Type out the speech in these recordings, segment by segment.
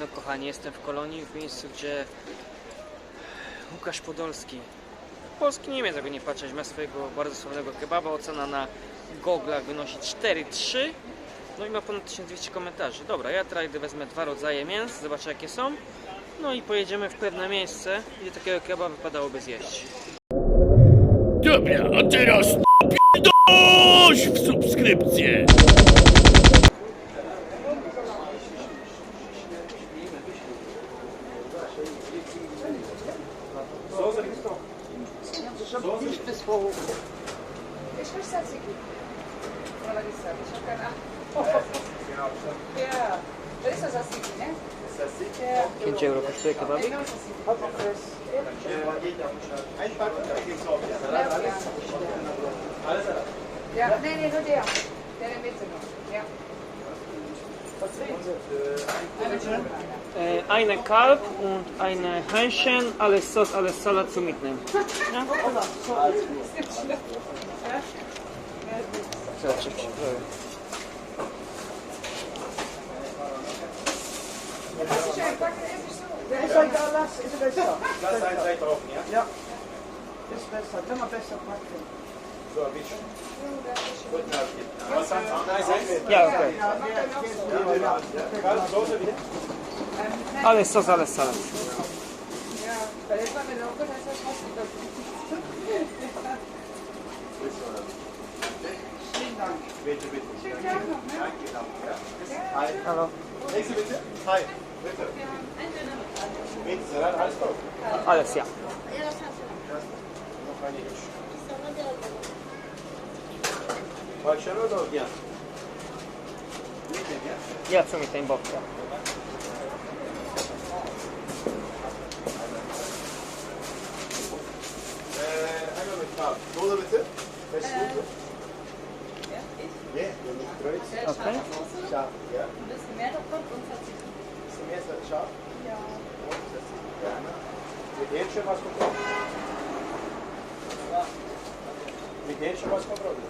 No kochani, jestem w Kolonii, w miejscu, gdzie Łukasz Podolski, polski Niemiec, jakby nie patrzeć, ma swojego bardzo sławnego kebaba. Ocena na goglach wynosi 4,3 no i ma ponad 1200 komentarzy. Dobra, ja trajdy wezmę dwa rodzaje mięs, zobaczę jakie są. No i pojedziemy w pewne miejsce, gdzie takiego kebaba wypadałoby zjeść. Dobra, a teraz dość w subskrypcję. Ich verstehe Tzatziki. Oder was ist das? Ich habe keine Ahnung. Ja. Das ist das Tzatziki, ne? Ja. 5 euro kosztuje kebabik. Genau Tzatziki. Ja, nee, nee, nur der. Der in der Mitte noch. Ja. äh, eine Kalb und eine Hähnchen, alles Sauce, alles Salat zu mitnehmen. Ja? Ja, besser, dat alles? Is het best wel? Dat zijn zij erop, ja? Ja. Is best wel. Doe maar best wel pakken. Zo, een beetje. Goed, nou, ja. Wat zijn ze? Ja, oké. Ja, ja. Adesso, adesso, adesso. Bitte, bitte. Hallo. Nächste bitte. Hi. Bitte. Bitte, dann alles gut. Alles, ja. Noch eine Hitsch. Başarılı ol ya. Ne demek ya? Ya, sumite in bocca. Ciao. Dose bitte. Welche Note? Nee, Okay. Scharf, ja. Ein bisschen mehr davon, sonst hat sie. Ein bisschen mehr ist scharf? Ja. Ja, ne? Mit denen schon was bekommen? Ja. Mit denen schon was bekommen?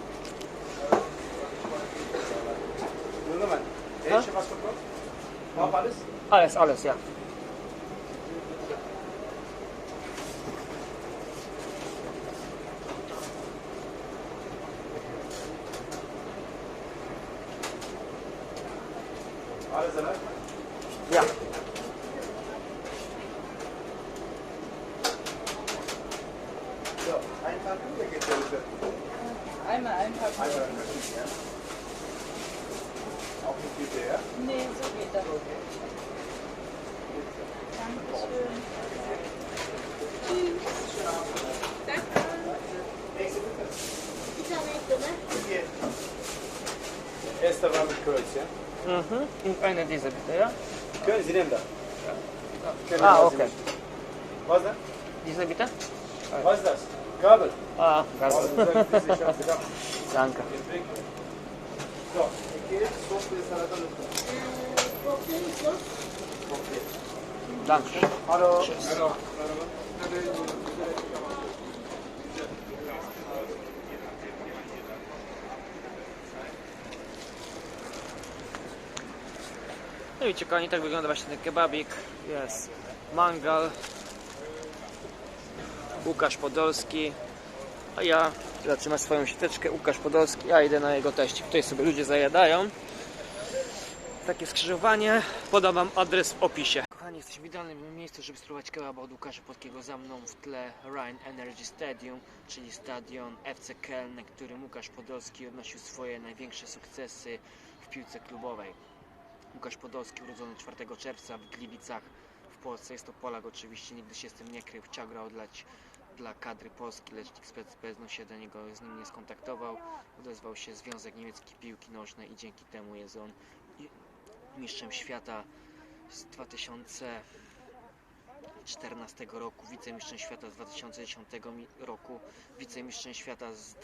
Nur nochmal. Denen schon was bekommen? Noch alles? Alles, alles, ja. Ja. So, einpacken geht geht's runter? Einmal einpacken. Einmal einpacken, ja. Auch nicht bitte, ja? Nee, so geht das. Okay. Dankeschön. Tschüss. Gestern waren wir Köln. Mhm. Und eine dieser bitte, ja? Köln, Sie nehmen da. Ja. Ah, okay. Was denn? Diese bitte? Was das? Gabel? Ah, Gabel. Danke. So, okay, so. Danke. Hallo. Tschüss. Hallo. No i kochani, tak wygląda właśnie ten kebabik. Jest mangal. Łukasz Podolski. A ja zatrzymam swoją siateczkę. Łukasz Podolski. Ja idę na jego teścik. Tutaj sobie ludzie zajadają. Takie skrzyżowanie. Podam wam adres w opisie. Kochani, jesteśmy w idealnym miejscu, żeby spróbować kebaba od Łukasza Podkiego. Za mną w tle Rhine Energy Stadium, czyli stadion FC Keln, na którym Łukasz Podolski odnosił swoje największe sukcesy w piłce klubowej. Łukasz Podolski, urodzony 4 czerwca w Gliwicach w Polsce. Jest to Polak oczywiście, nigdy się z tym nie krył. Chciał grać dla, dla kadry Polski, lecz PSPS się do niego z nim nie skontaktował. Odezwał się Związek Niemiecki Piłki Nożnej i dzięki temu jest on mistrzem świata z 2014 roku, wicemistrzem świata z 2010 mi- roku, wicemistrzem świata z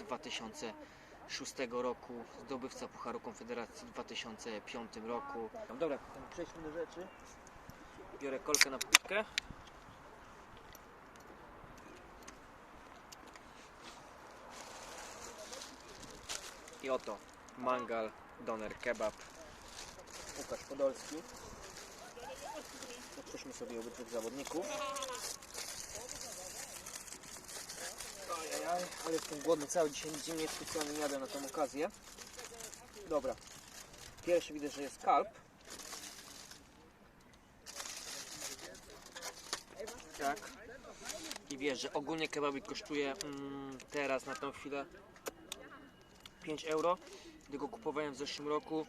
2006 roku, zdobywca Pucharu Konfederacji w 2005 roku. Dobra, przejdźmy do rzeczy. Biorę kolkę na płytkę. I oto mangal, doner kebab. Łukasz Podolski. sobie obydwu zawodników. Ajajaj, ale jestem głodny cały dzisiaj, nigdzie nie specjalnie jadę na tą okazję. Dobra. Pierwszy widzę, że jest kalb. Tak. I wiesz, że ogólnie kebabik kosztuje mm, teraz na tą chwilę 5 euro. Gdy go kupowałem w zeszłym roku,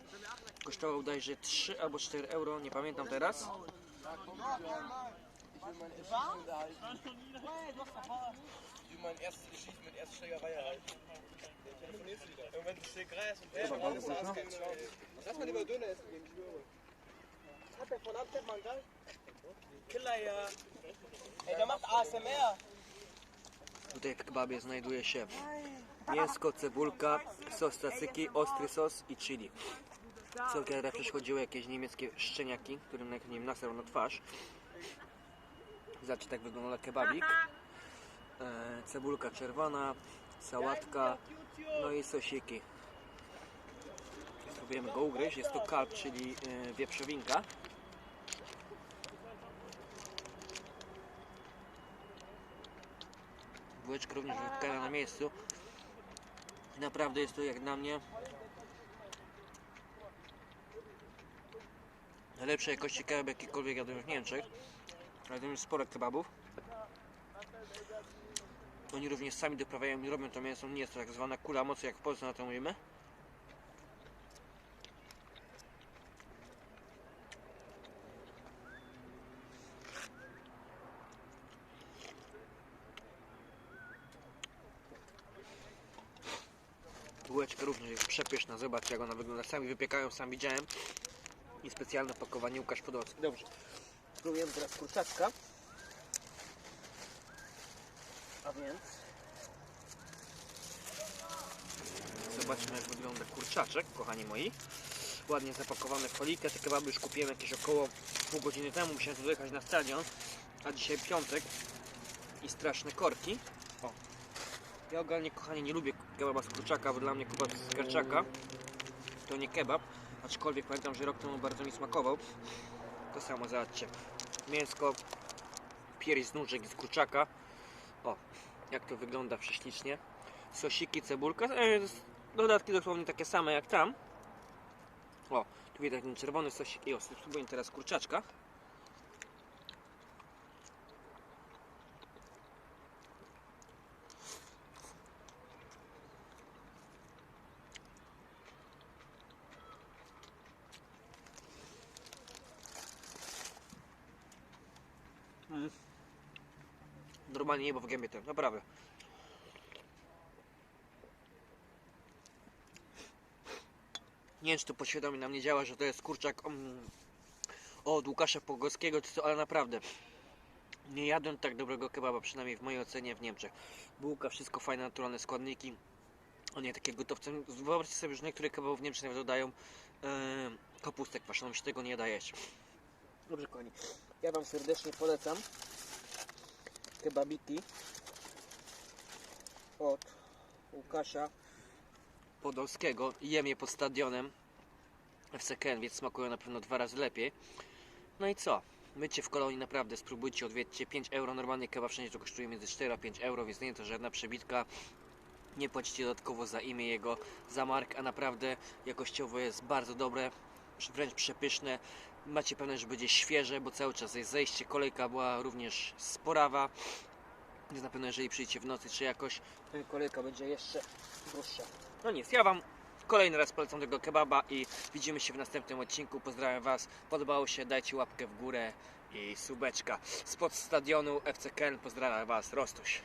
kosztował bodajże 3 albo 4 euro, nie pamiętam teraz. Mein erstes Geschichte mit erster Schlägerei halt. Telefonierst du wieder. Irgendwann du Schlägerei hast und er Chyba schon bardzo alles mocno. keine Chance. Lass mal lieber Döner essen gehen, ich schwöre. Hat der von Amtep mal geil? Killer ja. Ey, der macht ASMR. Tutaj w kebabie znajduje się mięsko, cebulka, sos tzatziki, ostry sos i chili. Co kiedy przychodziły jakieś niemieckie szczeniaki, którym na nim nasrał na twarz. Zobaczcie, tak wygląda kebabik. E, cebulka czerwona, sałatka, no i sosiki. Spróbujemy go ugryźć. Jest to kalb, czyli e, wieprzowinka. Bułeczka również wypikana na miejscu. Naprawdę jest to jak dla mnie najlepszej jakości kebab jakikolwiek jadłem w Niemczech. Jadłem już sporo kebabów. Oni również sami doprawiają i robią to mięso. Nie jest to tak zwana kula mocy jak w Polsce na to mówimy. Bułeczka również jest przepyszna. Zobaczcie jak ona wygląda. Sami wypiekają, sam widziałem. I specjalne pakowanie Łukasz Podolski. Dobrze. Spróbujemy teraz kurczaczka. A więc... Zobaczmy jak wygląda kurczaczek, kochani moi. Ładnie zapakowany w folikę. Te kebaby już kupiłem jakieś około pół godziny temu. Musiałem tu dojechać na stadion. A dzisiaj piątek. I straszne korki. O, ja ogólnie, kochani, nie lubię kebaba z kurczaka, bo dla mnie kebab z karczaka to nie kebab. Aczkolwiek pamiętam, że rok temu bardzo mi smakował. To samo, zobaczcie. Mięsko, pierś z nóżek z kurczaka. Jak to wygląda prześlicznie. Sosiki, cebulka. E, dodatki dosłownie takie same jak tam. O, tu widać ten czerwony sosik. I o, spróbuję teraz kurczaczka. Normalnie niebo w gębie ten, naprawdę. Nie wiem, czy to podświadomie na mnie działa, że to jest kurczak mm, od Łukasza Pogorskiego, czy co, ale naprawdę. Nie jadłem tak dobrego kebaba, przynajmniej w mojej ocenie w Niemczech. Bułka, wszystko fajne, naturalne składniki. A nie takie gotowce. Wyobraźcie sobie, że niektóre kebaby w Niemczech nawet dodają e, kapustę kwaszoną, się tego nie jeść. Dobrze, kochani. Ja Wam serdecznie polecam kebabiki od Łukasza Podolskiego. Jem je pod stadionem FC Ken, więc smakują na pewno dwa razy lepiej. No i co? Mycie w kolonii naprawdę spróbujcie, odwiedźcie 5 euro. Normalnie kebab wszędzie to kosztuje między 4 a 5 euro, więc nie to żadna przebitka. Nie płacicie dodatkowo za imię jego, za mark, a naprawdę jakościowo jest bardzo dobre, wręcz przepyszne. Macie pewność, że będzie świeże, bo cały czas jest zejście. Kolejka była również sporawa. Więc na pewno jeżeli przyjdziecie w nocy czy jakoś, to kolejka będzie jeszcze dłuższa. No nic, ja Wam kolejny raz polecam tego kebaba i widzimy się w następnym odcinku. Pozdrawiam Was. Podobało się, dajcie łapkę w górę i subeczka. Spod stadionu FC Ken pozdrawiam Was, Rostuś.